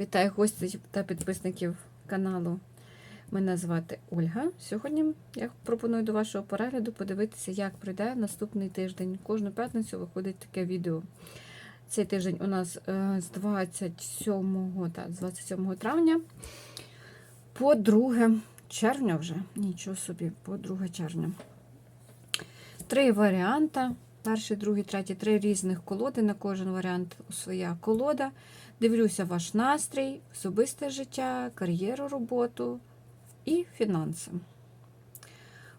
Вітаю гостей та підписників каналу. Мене звати Ольга. Сьогодні я пропоную до вашого перегляду подивитися, як пройде наступний тиждень. Кожну п'ятницю виходить таке відео. Цей тиждень у нас е, з 27, та, з 27 травня по 2 червня вже. Нічого собі, по 2 червня. Три варіанти. Перший, другий, третій, три різних колоди. На кожен варіант своя колода. Дивлюся ваш настрій, особисте життя, кар'єру, роботу і фінанси.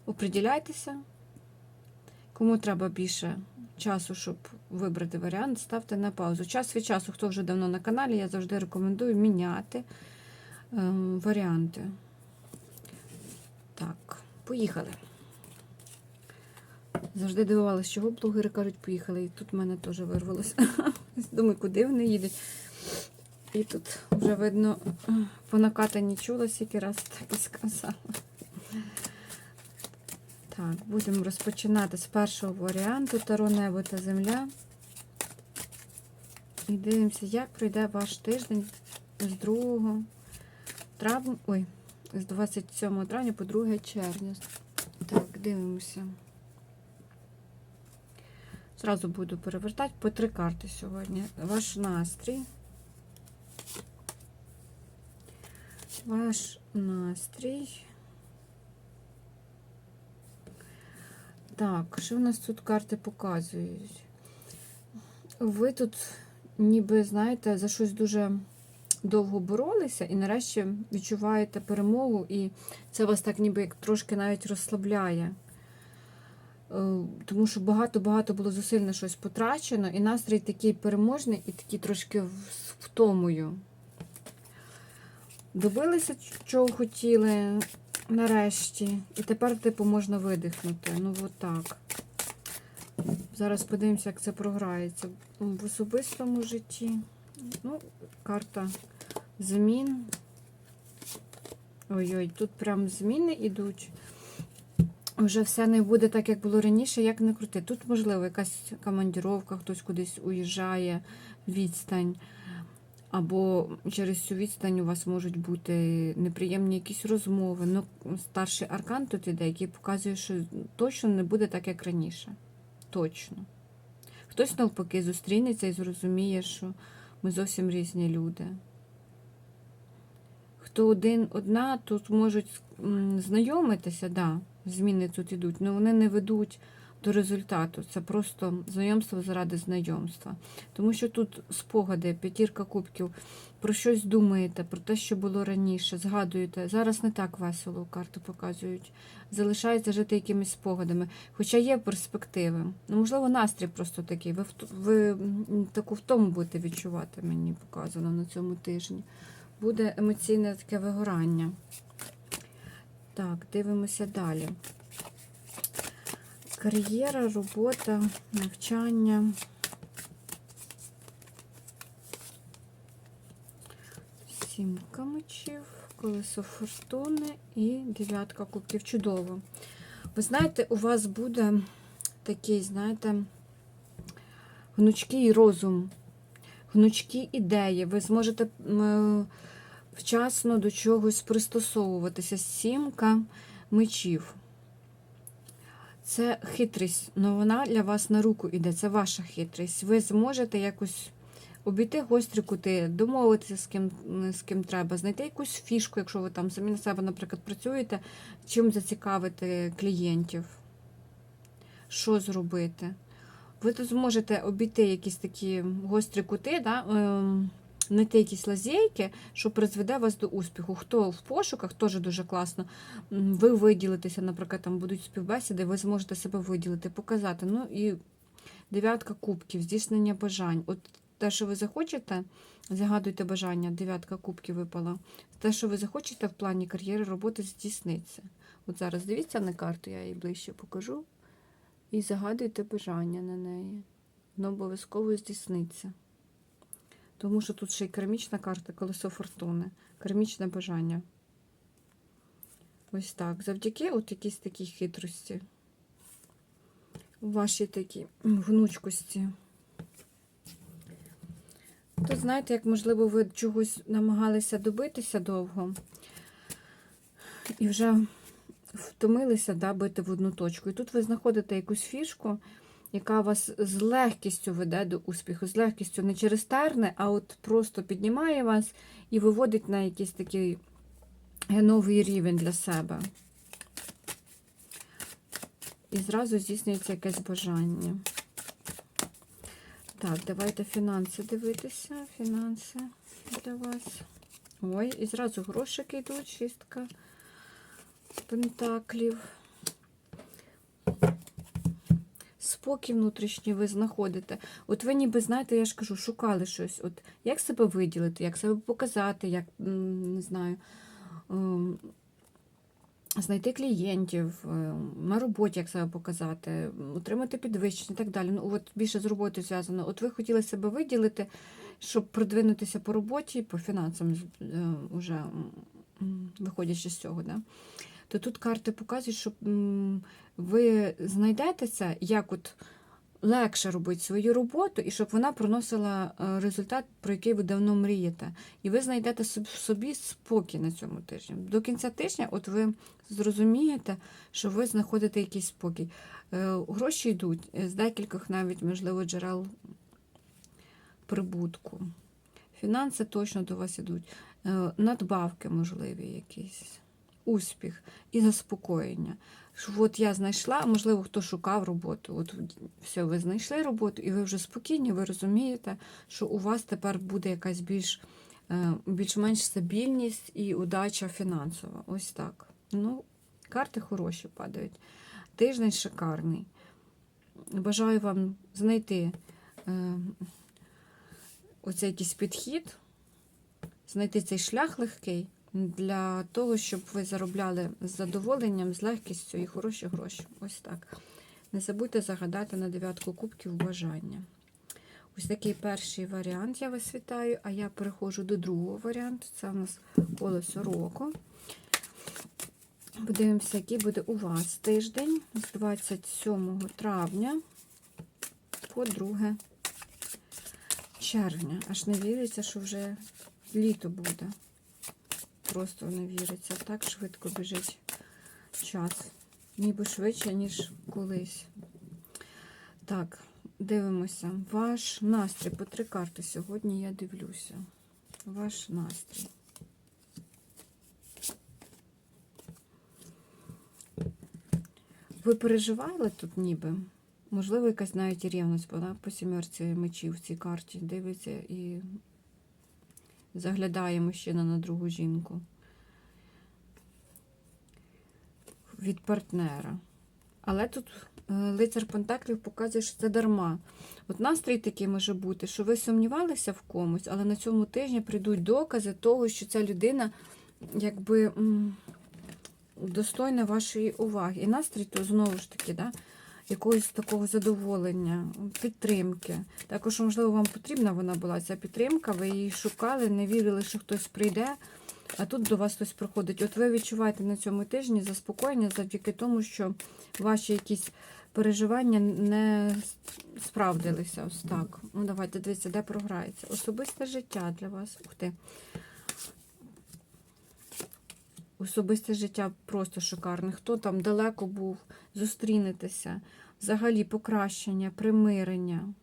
Оприділяйтеся. Кому треба більше часу, щоб вибрати варіант, ставте на паузу. Час від часу, хто вже давно на каналі, я завжди рекомендую міняти ем, варіанти. Так, поїхали. Завжди дивувалася, чого блогери кажуть, поїхали. І тут в мене теж вирвалося. Думаю, куди вони їдуть. І тут вже видно, по накатанні чула, скільки раз так і сказала. Так, будемо розпочинати з першого варіанту Таро небо та земля. І дивимося, як пройде ваш тиждень з 2 травня, ой, з 27 травня по 2 червня. Так, дивимося. Зразу буду перевертати по три карти сьогодні. Ваш настрій. Ваш настрій. Так, що в нас тут карти показують? Ви тут, ніби, знаєте, за щось дуже довго боролися і нарешті відчуваєте перемогу, і це вас так ніби як трошки навіть розслабляє. Е, Тому що багато-багато було зусиль на щось потрачено, і настрій такий переможний і такий трошки втомою. Добилися, чого хотіли нарешті. І тепер, типу, можна видихнути. Ну, от так. Зараз подивимося, як це програється. В особистому житті. Ну, карта змін. Ой-ой, тут прям зміни йдуть. Вже все не буде так, як було раніше, як не крути. Тут, можливо, якась командіровка, хтось кудись уїжджає, відстань. Або через цю відстань у вас можуть бути неприємні якісь розмови. Ну, старший аркан тут іде, який показує, що точно не буде так, як раніше. Точно. Хтось навпаки зустрінеться і зрозуміє, що ми зовсім різні люди. Хто один, одна, тут можуть знайомитися, да, зміни тут ідуть, але вони не ведуть до результату. Це просто знайомство заради знайомства. Тому що тут спогади, п'ятірка кубків, про щось думаєте, про те, що було раніше, згадуєте. Зараз не так весело карти показують. Залишається жити якимись спогадами. Хоча є перспективи. Ну, можливо, настрій просто такий. Ви, ви таку втому будете відчувати, мені показано на цьому тижні. Буде емоційне таке вигорання. Так, дивимося далі. Кар'єра, робота, навчання. Сімка мечів, колесо фортуни і дев'ятка кубків. Чудово. Ви знаєте, у вас буде такий, знаєте, гнучкий розум, гнучкі ідеї. Ви зможете вчасно до чогось пристосовуватися. Сімка мечів. Це хитрість, але вона для вас на руку йде. Це ваша хитрість. Ви зможете якось обійти гострі кути, домовитися з ким, з ким треба, знайти якусь фішку, якщо ви там самі на себе, наприклад, працюєте, чим зацікавити клієнтів, що зробити. Ви тут зможете обійти якісь такі гострі кути, да? Знайти якісь лазейки, що призведе вас до успіху. Хто в пошуках, теж дуже класно. Ви виділитеся, наприклад, там будуть співбесіди, ви зможете себе виділити, показати. Ну і дев'ятка кубків, здійснення бажань. От те, що ви захочете, загадуйте бажання, дев'ятка кубків випала. Те, що ви захочете в плані кар'єри, роботи, здійсниться. От зараз дивіться на карту, я її ближче покажу. І загадуйте бажання на неї. Воно обов'язково здійсниться. Тому що тут ще й кармічна карта, колесо фортуни, кармічне бажання. Ось так. Завдяки от якійсь такій хитрості. Вашій такій гнучкості. То знаєте, як можливо ви чогось намагалися добитися довго і вже втомилися да, бити в одну точку. І тут ви знаходите якусь фішку, яка вас з легкістю веде до успіху, з легкістю не через терне, а от просто піднімає вас і виводить на якийсь такий новий рівень для себе. І зразу здійснюється якесь бажання. Так, давайте фінанси дивитися. Фінанси для вас. Ой, і зразу грошики йдуть, шістка пентаклів. Спокій внутрішній ви знаходите. От ви ніби, знаєте, я ж кажу, шукали щось. От Як себе виділити, як себе показати, як, не знаю, ем, знайти клієнтів, е, на роботі як себе показати, отримати підвищення і так далі. Ну, от більше з роботою зв'язано. От ви хотіли себе виділити, щоб продвинутися по роботі, по фінансам, е, уже виходячи з цього. Да? То тут карти показують, що ви знайдете це, як от легше робити свою роботу, і щоб вона приносила е, результат, про який ви давно мрієте. І ви знайдете собі спокій на цьому тижні. До кінця тижня, от ви зрозумієте, що ви знаходите якийсь спокій. Е, Гроші йдуть е, з декількох навіть, можливо, джерел прибутку. Фінанси точно до вас ідуть. Е, Надбавки можливі якісь. Успіх і заспокоєння. Що От я знайшла, можливо, хто шукав роботу. От все, ви знайшли роботу, і ви вже спокійні, ви розумієте, що у вас тепер буде якась більш, е, більш-менш стабільність і удача фінансова. Ось так. Ну, карти хороші падають. Тиждень шикарний. Бажаю вам знайти е, оцей якийсь підхід, знайти цей шлях легкий для того, щоб ви заробляли з задоволенням, з легкістю і хороші гроші. Ось так. Не забудьте загадати на дев'ятку кубків бажання. Ось такий перший варіант я вас вітаю, а я переходжу до другого варіанту. Це у нас колесо року. Подивимося, який буде у вас тиждень з 27 травня по 2 червня. Аж не віриться, що вже літо буде. Просто не віриться. Так швидко біжить час. Ніби швидше, ніж колись. Так, дивимося. Ваш настрій по три карти сьогодні я дивлюся. Ваш настрій. Ви переживали тут ніби? Можливо, якась навіть рівність була по сімерці мечів в цій карті. Дивиться і заглядає мужчина на другу жінку. Від партнера. Але тут е, лицар Пентаклів показує, що це дарма. От настрій такий може бути, що ви сумнівалися в комусь, але на цьому тижні прийдуть докази того, що ця людина якби достойна вашої уваги. І настрій то знову ж таки, да, якогось такого задоволення, підтримки. Також, можливо, вам потрібна вона була ця підтримка, ви її шукали, не вірили, що хтось прийде, а тут до вас хтось приходить. От ви відчуваєте на цьому тижні заспокоєння завдяки тому, що ваші якісь переживання не справдилися. Ось так. Ну, давайте дивіться, де програється. Особисте життя для вас. Ух ти. Особисте життя просто шикарне. Хто там далеко був, зустрінетеся. Взагалі покращення, примирення.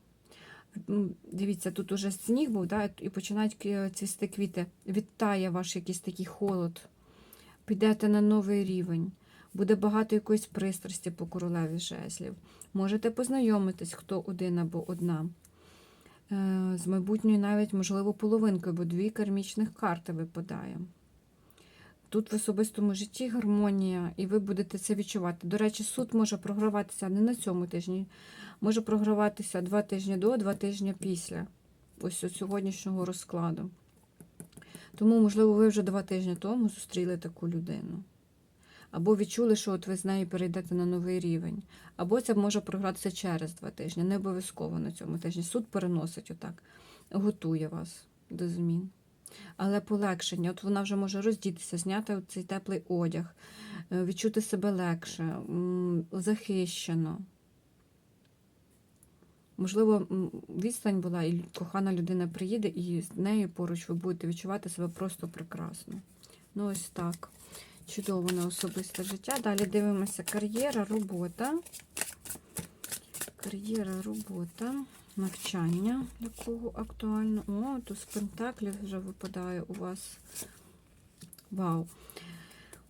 Дивіться, тут уже сніг був, да, і починають цвісти квіти. Вітає ваш якийсь такий холод. Підете на новий рівень. Буде багато якоїсь пристрасті по королеві жезлів. Можете познайомитись, хто один або одна. Е, З майбутньою навіть, можливо, половинкою, бо дві кармічних карти випадає. Тут в особистому житті гармонія, і ви будете це відчувати. До речі, суд може програватися не на цьому тижні, може програватися два тижні до, два тижні після ось сьогоднішнього розкладу. Тому, можливо, ви вже два тижні тому зустріли таку людину. Або відчули, що от ви з нею перейдете на новий рівень. Або це може програтися через два тижні, не обов'язково на цьому тижні. Суд переносить отак, готує вас до змін. Але полегшення, от вона вже може роздітися, зняти цей теплий одяг, е, відчути себе легше, захищено. Можливо, відстань була, і кохана людина приїде, і з нею поруч ви будете відчувати себе просто прекрасно. Ну, ось так. Чудово на особисте життя. Далі дивимося кар'єра, робота. Кар'єра, робота, навчання, для кого актуально. О, тут з пентаклів вже випадає у вас. Вау!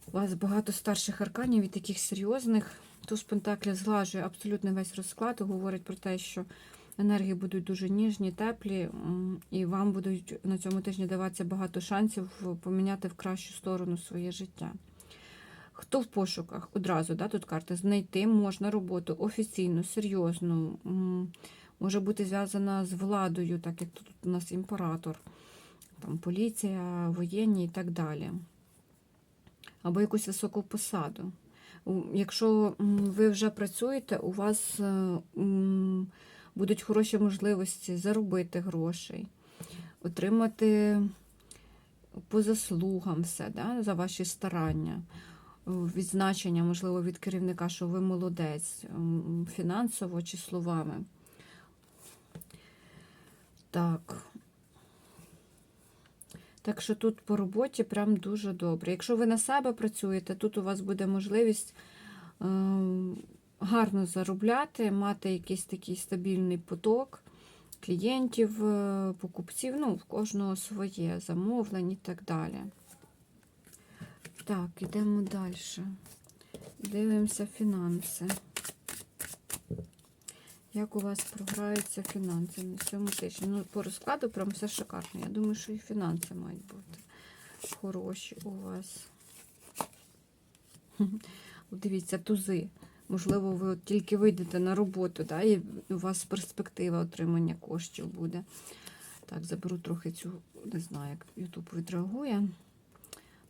У вас багато старших арканів і таких серйозних. Туз Пентаклів зглажує абсолютно весь розклад, говорить про те, що енергії будуть дуже ніжні, теплі, і вам будуть на цьому тижні даватися багато шансів поміняти в кращу сторону своє життя. Хто в пошуках? Одразу, да, тут карта, знайти можна роботу офіційну, серйозну, може бути зв'язана з владою, так як тут у нас імператор, там поліція, воєнні і так далі. Або якусь високу посаду. Якщо ви вже працюєте, у вас е, будуть хороші можливості заробити грошей, отримати по заслугам все да, за ваші старання, Е, відзначення, можливо, від керівника, що ви молодець, фінансово чи словами. Так. Так що тут по роботі прям дуже добре. Якщо ви на себе працюєте, тут у вас буде можливість е, гарно заробляти, мати якийсь такий стабільний поток клієнтів, е, покупців, ну, в кожного своє замовлень і так далі. Так, ідемо далі. Дивимося фінанси. Як у вас програються фінанси на цьому тижні? Ну, по розкладу прям все шикарно. Я думаю, що і фінанси мають бути хороші у вас. Дивіться, тузи. Можливо, ви от тільки вийдете на роботу, да, і у вас перспектива отримання коштів буде. Так, заберу трохи цю, не знаю, як Ютуб відреагує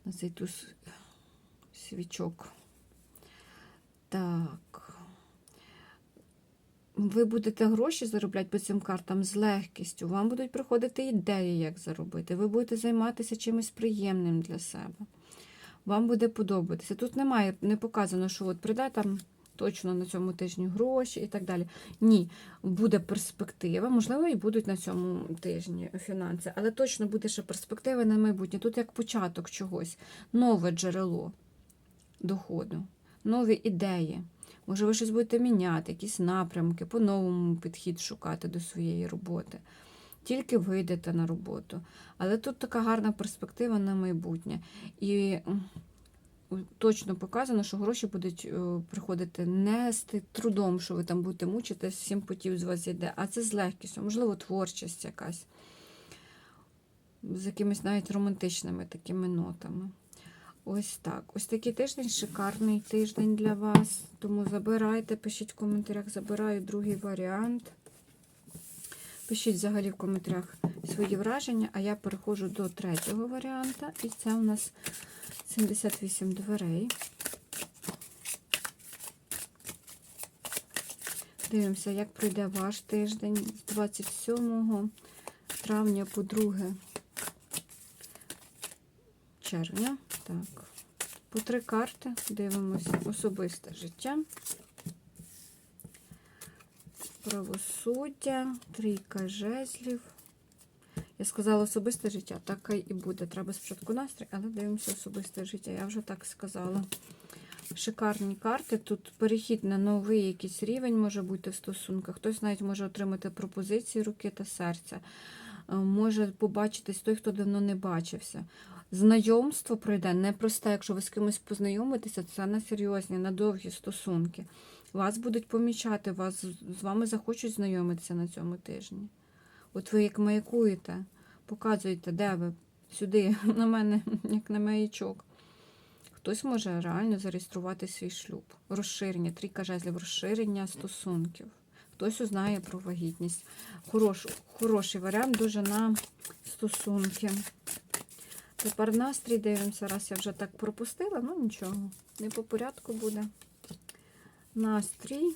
на цей туз свічок. Так. Ви будете гроші заробляти по цим картам з легкістю. Вам будуть приходити ідеї, як заробити. Ви будете займатися чимось приємним для себе. Вам буде подобатися. Тут немає, не показано, що от прийде там точно на цьому тижні гроші і так далі. Ні, буде перспектива, можливо, і будуть на цьому тижні фінанси, але точно буде ще перспектива на майбутнє. Тут як початок чогось, нове джерело доходу, нові ідеї. Може, ви щось будете міняти, якісь напрямки, по-новому підхід шукати до своєї роботи. Тільки вийдете на роботу. Але тут така гарна перспектива на майбутнє. І точно показано, що гроші будуть е, приходити не з трудом, що ви там будете мучитись, сім потів з вас йде, а це з легкістю, можливо, творчість якась, з якимись навіть романтичними такими нотами. Ось так. Ось такий тиждень, шикарний тиждень для вас. Тому забирайте, пишіть в коментарях, забираю другий варіант. Пишіть взагалі в коментарях свої враження, а я переходжу до третього варіанта. І це у нас 78 дверей. Дивимося, як пройде ваш тиждень з 27 травня по 2 червня. Так, по три карти дивимося особисте життя. Правосуддя, трійка жезлів. Я сказала особисте життя, так і буде. Треба спочатку настрій, але дивимося особисте життя. Я вже так сказала. Шикарні карти. Тут перехід на новий якийсь рівень може бути в стосунках. Хтось навіть може отримати пропозиції руки та серця. Е, Може побачитись той, хто давно не бачився. Знайомство пройде непросте, якщо ви з кимось познайомитеся, це на серйозні, на довгі стосунки. Вас будуть помічати, вас з вами захочуть знайомитися на цьому тижні. От ви як маякуєте, показуєте, де ви сюди, на мене, як на маячок. Хтось може реально зареєструвати свій шлюб. Розширення, трійка жезлів, розширення стосунків. Хтось узнає про вагітність. Хорош, хороший варіант дуже на стосунки. Тепер настрій дивимося. Раз я вже так пропустила, ну нічого, не по порядку буде. Настрій,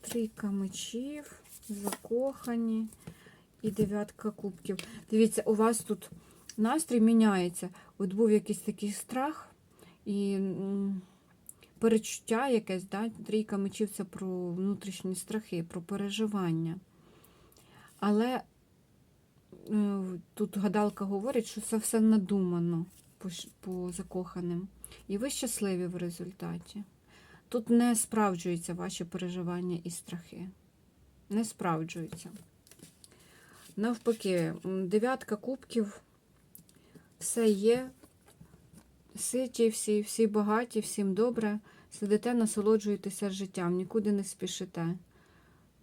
трійка мечів, закохані і дев'ятка кубків. Дивіться, у вас тут настрій міняється. От був якийсь такий страх, і перечуття якесь, да? трійка мечів це про внутрішні страхи, про переживання. Але тут гадалка говорить, що це все надумано по, по закоханим. І ви щасливі в результаті. Тут не справджуються ваші переживання і страхи. Не справджуються. Навпаки, дев'ятка кубків, все є, ситі всі, всі багаті, всім добре. Сидите, насолоджуєтеся життям, нікуди не спішите.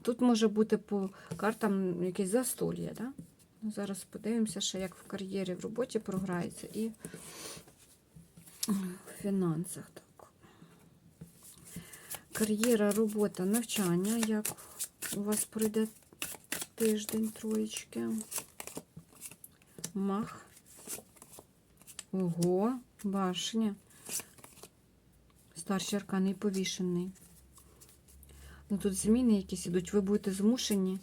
Тут може бути по картам якесь застолья, да? Ну, зараз подивимося, ще як в кар'єрі, в роботі програється і в фінансах. Так. Кар'єра, робота, навчання, як у вас пройде тиждень троєчки. Мах. Ого, башня. Старший аркан і повішений. Ну тут зміни якісь ідуть, ви будете змушені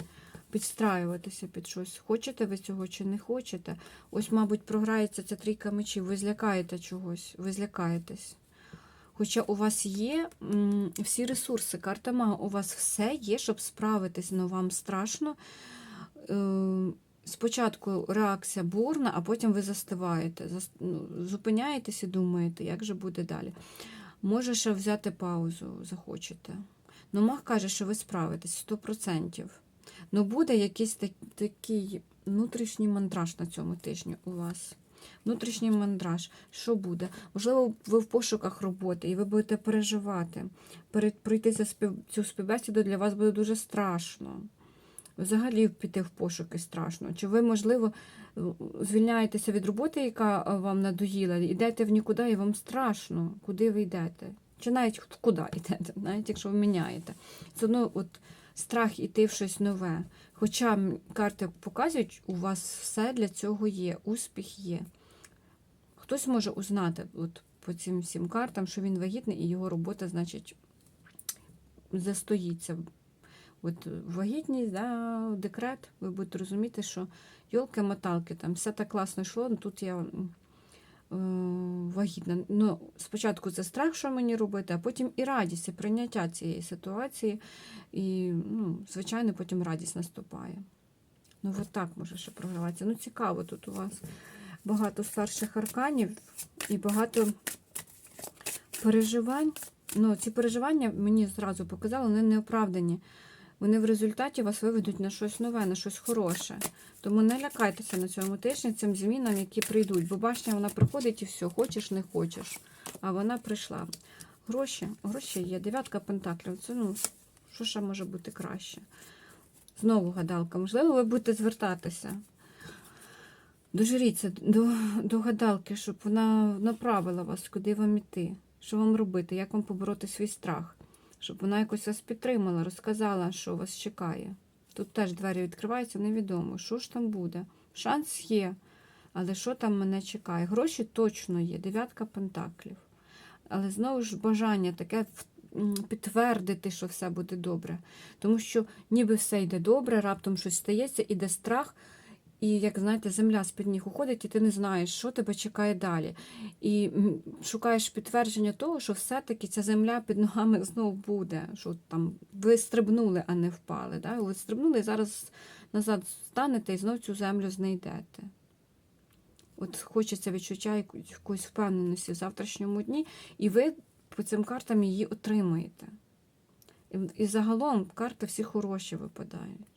підстраюватися під щось. Хочете ви цього чи не хочете? Ось, мабуть, програється ця трійка мечів. Ви злякаєте чогось, ви злякаєтесь. Хоча у вас є всі ресурси, карта мага, у вас все є, щоб справитись, але вам страшно. Е, Спочатку реакція бурна, а потім ви застиваєте, ну, зупиняєтесь і думаєте, як же буде далі. Може ще взяти паузу, захочете. Ну, маг каже, що ви справитесь 100%. Ну, буде якийсь так- такий внутрішній мандраж на цьому тижні у вас. Внутрішній мандраж. Що буде? Можливо, ви в пошуках роботи, і ви будете переживати. Перед пройти цю співбесіду для вас буде дуже страшно. Взагалі піти в пошуки страшно. Чи ви, можливо, звільняєтеся від роботи, яка е, вам надоїла, йдете в нікуди, і вам страшно, куди ви йдете? Чи навіть куди йдете, навіть якщо ви міняєте. Це одно от страх іти в щось нове. Хоча карти показують, у вас все для цього є, успіх є. Хтось може узнати от, по цим всім картам, що він вагітний, і його робота, значить, застоїться. От вагітність, да, декрет, ви будете розуміти, що йолки-моталки, там все так класно йшло, ну, тут я вагітна. Ну, спочатку це страх, що мені робити, а потім і радість, і прийняття цієї ситуації. І, ну, звичайно, потім радість наступає. Ну, от так може ще програватися. Ну, цікаво, тут у вас багато старших арканів і багато переживань. Ну, ці переживання мені зразу показали, вони неоправдані. Вони в результаті вас виведуть на щось нове, на щось хороше. Тому не лякайтеся на цьому тижні цим змінам, які прийдуть. Бо башня вона приходить і все, хочеш, не хочеш. А вона прийшла. Гроші, гроші є. Дев'ятка пентаклів. Це ну, що ще може бути краще? Знову гадалка. Можливо, ви будете звертатися. Дожиріться до, до гадалки, щоб вона направила вас, куди вам іти, що вам робити, як вам побороти свій страх, щоб вона якось вас підтримала, розказала, що вас чекає. Тут теж двері відкриваються, невідомо, що ж там буде. Шанс є, але що там мене чекає? Гроші точно є, дев'ятка пентаклів. Але знову ж бажання таке підтвердити, що все буде добре. Тому що ніби все йде добре, раптом щось стається, іде страх. І, як знаєте, земля з-під ніг уходить, і ти не знаєш, що тебе чекає далі. І шукаєш підтвердження того, що все-таки ця земля під ногами знову буде. Що там ви стрибнули, а не впали. Да? Ви стрибнули і зараз назад станете і знов цю землю знайдете. От хочеться відчуття якоїсь впевненості в завтрашньому дні, і ви по цим картам її отримаєте. І, і загалом карти всі хороші випадають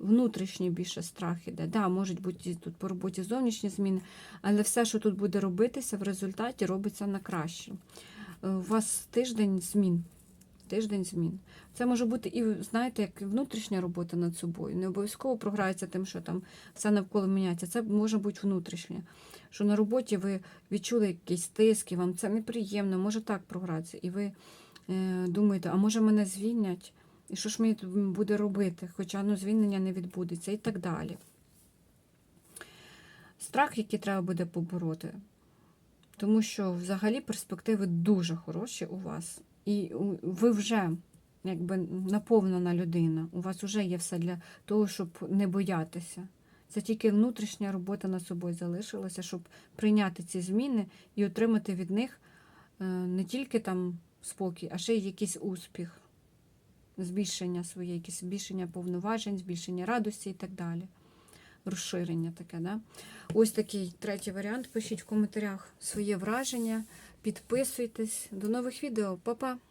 внутрішній більше страх іде. Да, можуть бути тут по роботі зовнішні зміни, але все, що тут буде робитися, в результаті робиться на краще. Е, У вас тиждень змін. Тиждень змін. Це може бути і, знаєте, як внутрішня робота над собою. Не обов'язково програється тим, що там все навколо міняється. Це може бути внутрішнє. Що на роботі ви відчули якийсь тиск, і вам це неприємно, може так програтися. І ви е, думаєте, а може мене звільнять? І що ж мені буде робити? Хоча ну, звільнення не відбудеться і так далі. Страх, який треба буде побороти. Тому що взагалі перспективи дуже хороші у вас. І ви вже якби наповнена людина. У вас вже є все для того, щоб не боятися. Це тільки внутрішня робота над собою залишилася, щоб прийняти ці зміни і отримати від них е, не тільки там спокій, а ще й якийсь успіх, збільшення своє, якесь збільшення повноважень, збільшення радості і так далі. Розширення таке, да? Ось такий третій варіант. Пишіть в коментарях своє враження, підписуйтесь. До нових відео, Па-па!